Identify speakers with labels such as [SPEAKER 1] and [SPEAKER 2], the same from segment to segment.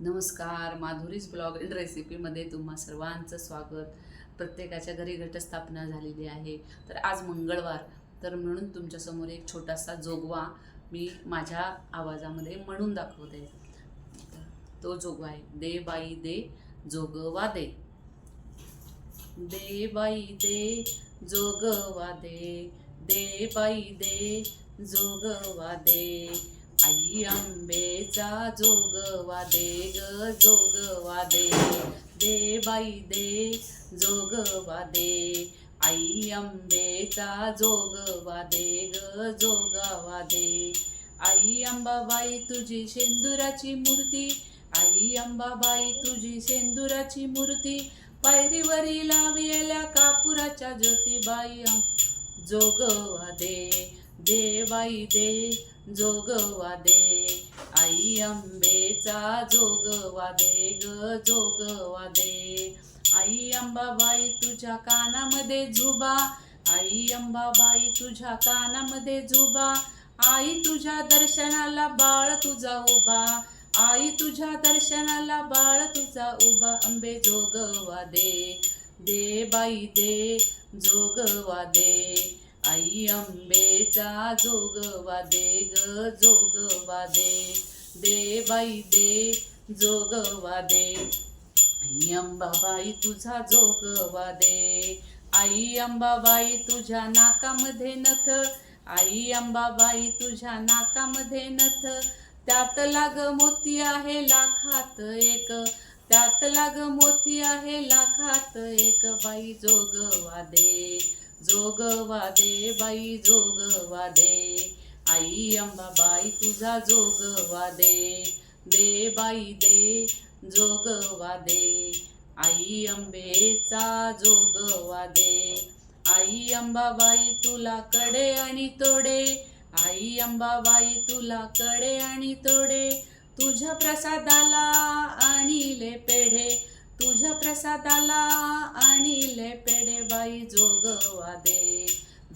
[SPEAKER 1] नमस्कार Madhuri's blog and रेसिपीमध्ये तुम्हा सर्वांचं स्वागत. प्रत्येकाच्या घरी घटस्थापना झालेली आहे. तर आज मंगळवार तर म्हणून तुमच्यासमोर एक छोटासा जोगवा मी माझ्या आवाजामध्ये म्हणून दाखवते. तो जोगवा आहे. दे बाई दे जोगवा दे. दे बाई दे जोगवा दे. दे बाई दे जोगवा दे. आई आंबेचा जोगवा दे ग जोगवा दे दे बाई दे जोगवा दे आई आंबेचा जोगवा दे ग जोगवा दे आई अंबाबाई तुझी शेंदुराची मूर्ती. आई अंबाबाई तुझी सेंदुराची मूर्ती. पायरीवरी लावलेल्या कापुराच्या ज्योतिबाई आम- जोगवा दे दे बाई दे जोगवा दे आई अंबेचा जोगवा दे ग जोगवा दे आई अंबाबाई तुझ्या कानामध्ये झुबा आई अंबाबाई तुझ्या कानामध्ये झुबा. आई तुझ्या दर्शनाला बाळ तुझा उभा आई तुझ्या दर्शनाला बाळ तुझा उभा. अंबे जोगवा दे दे बाई दे जोगवा दे आई अंबेचा जोगवा दे ग जोगवा दे दे बाई दे जोगवा दे आई अंबाबाई तुझा जोगवा दे आई अंबाबाई तुझ्या नाकामध्ये नथ. आई अंबाबाई तुझ्या नाकामध्ये नथ. त्यात लाग मोती आहे लाखात एक. त्यात लाग मोती आहे लाखात एक बाई जोगवा दे जोग वादे बाई जोग वादे आई अंबाबाई तुझा जोग वादे दे बाई दे जोग वादे आई अंबेचा जोग वादे आई अंबाबाई तुला कडे आणि तोडे. आई अंबाबाई तुला कडे आणि तोडे. तुझ्या प्रसादाला प्रसादाला आणिले पेडे बाई जोगवा दे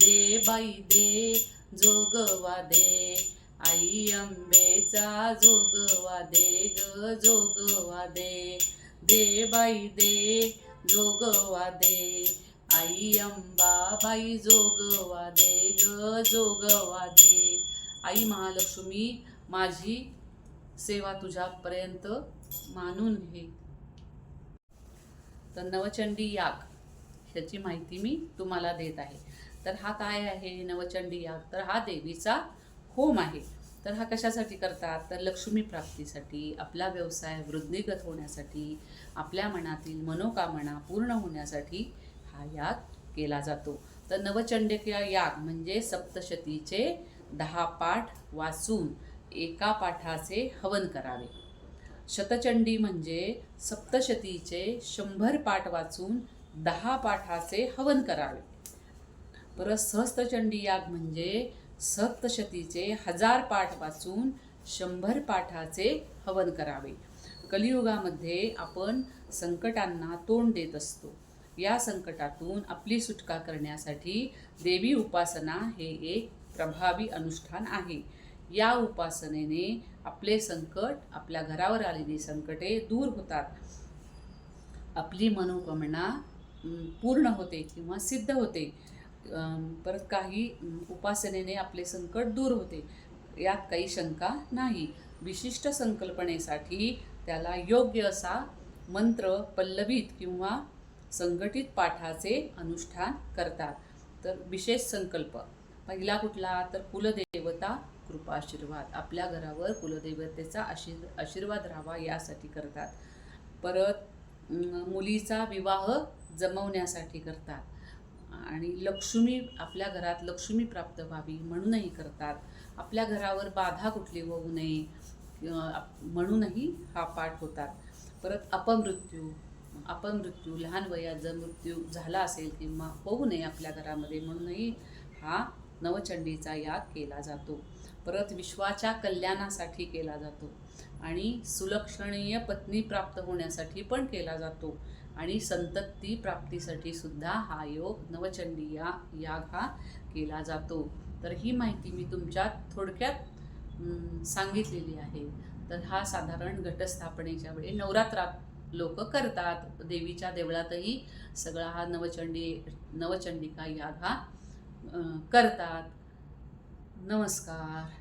[SPEAKER 1] दे बाई दे जोगवा दे. आई अंबेचा जोगवा दे ग जोगवा दे. दे बाई दे जोगवा दे. आई अंबाबाई जोगवा दे ग जोगवा दे. आई महालक्ष्मी माझी सेवा तुझ्यापर्यंत मानून घे. तर नवचंडी याग ह्याची माहिती मी तुम्हाला देत आहे. तर हा काय आहे नवचंडी याग? तर हा देवीचा होम आहे. तर हा कशासाठी करतात? तर लक्ष्मी प्राप्तीसाठी आपला व्यवसाय वृद्धिगत होण्यासाठी आपल्या मनातील मनोकामना पूर्ण होण्यासाठी हा याग केला जातो. तर नवचंडिका याग म्हणजे सप्तशतीचे दहा पाठ वाचून एका पाठाचे हवन करावे. शतचंडी म्हणजे सप्तशतीचे शंभर पाठ वाचून दहा पाठाचे हवन करावे. परत सहस्त्रचंडी याग म्हणजे सप्तशतीचे हजार पाठ वाचून शंभर पाठाचे हवन करावे. कलियुगामध्ये आपण संकटांना तोंड देत असतो. या संकटातून आपली सुटका करण्यासाठी देवी उपासना हे एक प्रभावी अनुष्ठान आहे. या उपासनेने आपले संकट आपल्या घरावर आलेली संकटे दूर होतात. आपली मनोकामना पूर्ण होते किंवा सिद्ध होते. परत काही उपासनेने आपले संकट दूर होते. यात काही शंका नाही. विशिष्ट संकल्पनेसाठी त्याला योग्य असा मंत्र पल्लवीत किंवा संघटित पाठाचे अनुष्ठान करतात. तर विशेष संकल्प. पहिला कुठला तर कुलदेवता कृपाशीर्वाद. आपल्या घरावर कुलदेवतेचा आशीर् आशीर्वाद राहावा यासाठी करतात. परत मुलीचा विवाह जमवण्यासाठी करतात. आणि लक्ष्मी आपल्या घरात लक्ष्मी प्राप्त व्हावी म्हणूनही करतात. आपल्या घरावर बाधा कुठली होऊ नये म्हणूनही हा पाठ होतात. परत अपमृत्यू अपमृत्यू लहान वयात जर मृत्यू झाला असेल किंवा होऊ नये आपल्या घरामध्ये म्हणूनही हा नवचंडीचा याग केला जातो. परत विश्वाच्या कल्याणासाठी केला जातो आणि सुलक्षणीय पत्नी प्राप्त होण्यासाठी पण केला जातो. आणि संतती प्राप्तीसाठी सुद्धा हा योग नवचंडी या याग हा केला जातो. तर ही माहिती मी तुमच्या थोडक्यात सांगितलेली आहे. तर हा साधारण घटस्थापनेच्या वेळी नवरात्रात लोक करतात. देवीच्या देवळातही सगळा हा नवचंडी नवचंडिका याग हा करतात. नमस्कार.